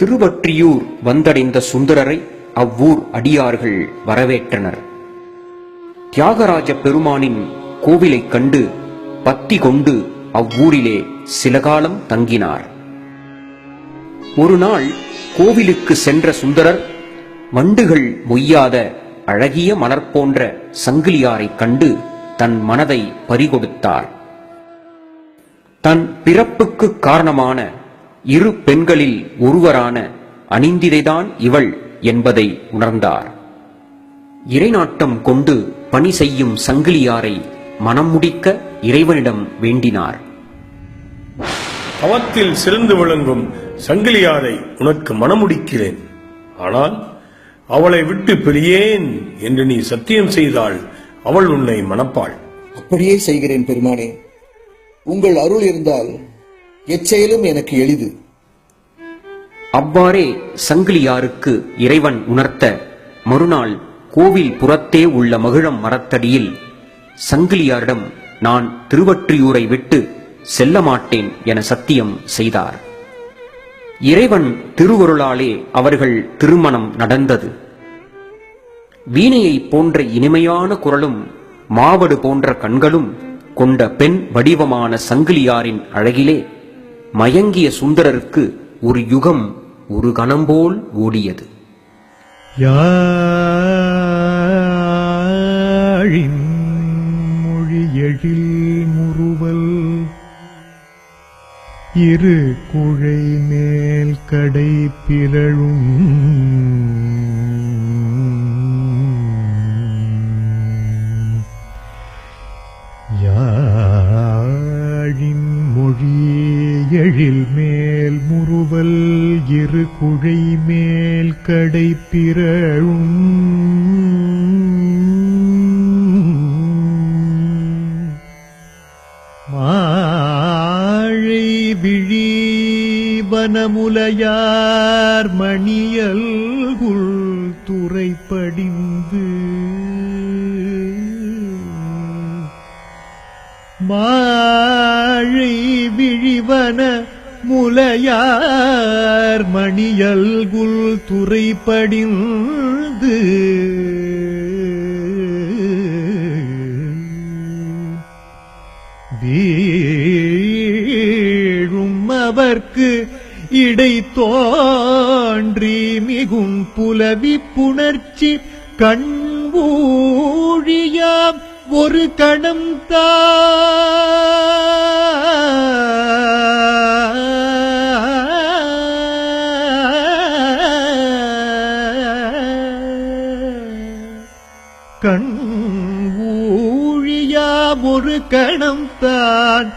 திருவற்றியூர் வந்தடைந்த சுந்தரரை அவ்வூர் அடியார்கள் வரவேற்றனர். தியாகராஜ பெருமானின் கோவிலைக் கண்டு பத்தி கொண்டு அவ்வூரிலே சில காலம் தங்கினார். ஒரு நாள் கோவிலுக்கு சென்ற சுந்தரர் வண்டுகள் மொய்யாத அழகிய மலர் போன்ற சங்கிலியாரைக் கண்டு தன் மனதை பறிகொடுத்தார். தன் பிறப்புக்கு காரணமான இரு பெண்களில் ஒருவரான அணிந்திதைதான் இவள் என்பதை உணர்ந்தார். இறைநாட்டம் கொண்டு பணி செய்யும் சங்கிலியாரை மனம் முடிக்க இறைவனிடம் வேண்டினார். தவத்தில் சிறந்து விளங்கும் சங்கிலியாரை உனக்கு மணமுடிக்கிறேன் ஆனால் அவளை விட்டு பிரியேன் என்று நீ சத்தியம் செய்தால் அவள் உன்னை மணப்பாள். அப்படியே செய்கிறேன் பெருமானே. உங்கள் அருள் இருந்தால் எச்செயலும் எனக்கு எளிது. அவ்வாறே சங்கிலியாருக்கு இறைவன் உணர்த்த மறுநாள் கோவில் புறத்தே உள்ள மகிழம் மரத்தடியில் சங்கிலியாரிடம் நான் திருவற்றியூரை விட்டு செல்ல மாட்டேன் என சத்தியம் செய்தார். இறைவன் திருவருளாலே அவர்கள் திருமணம் நடந்தது. வீணையை போன்ற இனிமையான குரலும் மாவடு போன்ற கண்களும் கொண்ட பெண் வடிவமான சங்கிலியாரின் அழகிலே மயங்கிய சுந்தரருக்கு ஒரு யுகம் ஒரு கணம்போல் ஓடியது. யாழின் மொழி எழில் முறுவல் இரு குழை மேல் கடை பிறழும் கடை பிறழும். மாழை விழி வனமுலையார் மணியல் மணியல்குள் துறைப்படிந்து மாழை விழிவன முலையார் மணியல்குல் துறைப்படிந்து வீழும் அவர்க்கு இடை தோன்றி மிகும் புலவி புணர்ச்சி கண்பூழியாம் ஒரு கணம் கண் ஊழியா ஒரு கணம் தான்.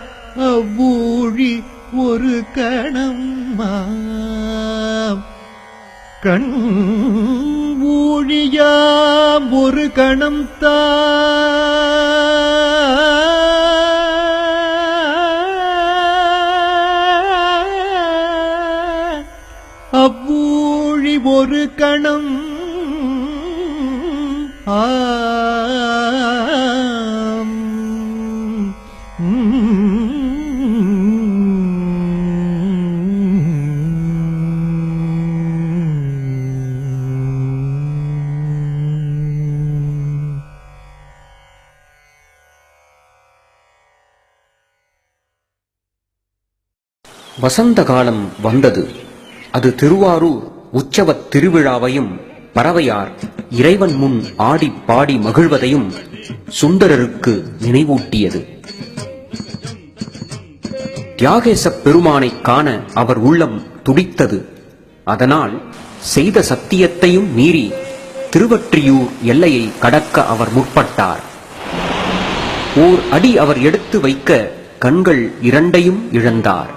அவ்வூழி ஒரு கணம் கண் ஊழியா ஒரு கணம் அவ்வூழி ஒரு கணம் வசந்த காலம் வந்தது. அது திருவாரூர் உற்சவத் திருவிழாவையும் பறவையார் இறைவன் முன் ஆடி பாடி மகிழ்வதையும் சுந்தரருக்கு நினைவூட்டியது. தியாகேசப் பெருமானைக் காண அவர் உள்ளம் துடித்தது. அதனால் செய்த சத்தியத்தையும் மீறி திருவற்றியூர் எல்லையை கடக்க அவர் முற்பட்டார். ஓர் அடி அவர் எடுத்து வைக்க கண்கள் இரண்டையும் இழந்தார்.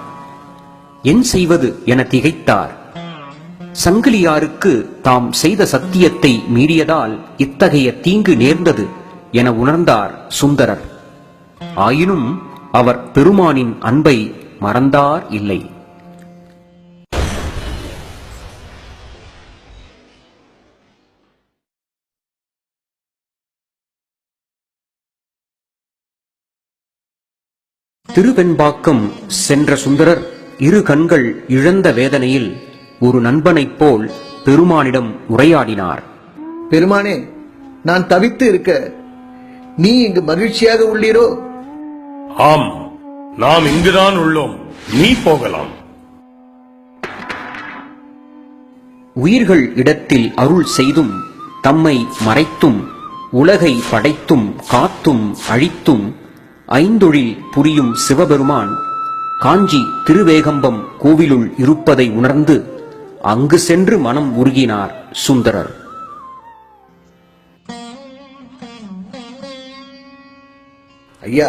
என் செய்வது என திகைத்தார். சங்கிலியாருக்கு தாம் செய்த சத்தியத்தை மீறியதால் இத்தகைய தீங்கு நேர்ந்தது என உணர்ந்தார் சுந்தரர். ஆயினும் அவர் பெருமானின் அன்பை மறந்தார் இல்லை. திருவெண்பாக்கம் சென்ற சுந்தரர் இரு கண்கள் இழந்த வேதனையில் ஒரு நண்பனைப் போல் பெருமானிடம் உரையாடினார். பெருமானே நான் தவித்து இருக்க நீ இங்கு மகிழ்ச்சியாக உள்ளீரோ? ஆம் நாம் இங்குதான் உள்ளோம். நீ போகலாம். உயிர்கள் இடத்தில் அருள் செய்தும் தம்மை மறைத்தும் உலகை படைத்தும் காத்தும் அழித்தும் ஐந்தொழில் புரியும் சிவபெருமான் காஞ்சி திருவேகம்பம் கோவிலுள் இருப்பதை உணர்ந்து அங்கு சென்று மனம் உருகினார் சுந்தரர். ஐயா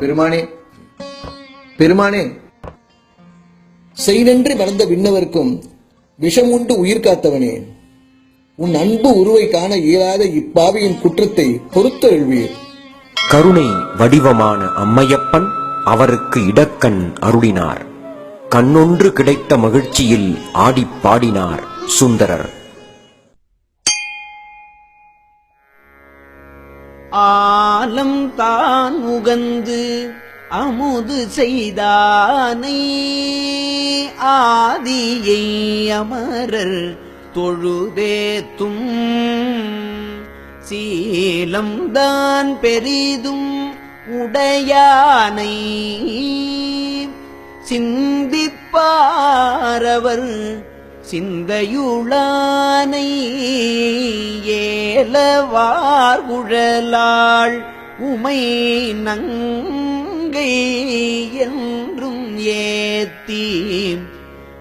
பெருமானே பெருமானே செய்நன்றி மறந்த விண்ணவர்க்கும் விஷம் உண்டு உயிர் காத்தவனே உன் அன்பு உருவை காண இயலாத இப்பாவியின் குற்றத்தை பொறுத்தருள்வீர். கருணை வடிவமான அம்மையப்பன் அவருக்கு இடக்கண் அருளினார். கண்ணொன்று கிடைத்த மகிழ்ச்சியில் ஆடிப் பாடினார் சுந்தரர். ஆலம் தான் உகந்து அமுது செய்தானை ஆதியை அமரர் தொழுதேத்தும். சீலம்தான் பெரிதும் உடையானை சிந்திப்பாரவர் சிந்தையுளானை ஏலவார் குழலாள் உமை நங்கை என்றும் ஏத்தி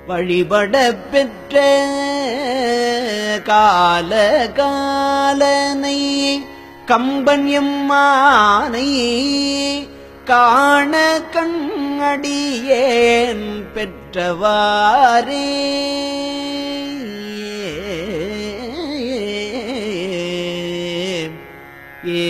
வழிபட பெற்ற கால காலனை கம்பன் எம்மானை காண கண்ணடியேன் பெற்றவாரே ஏ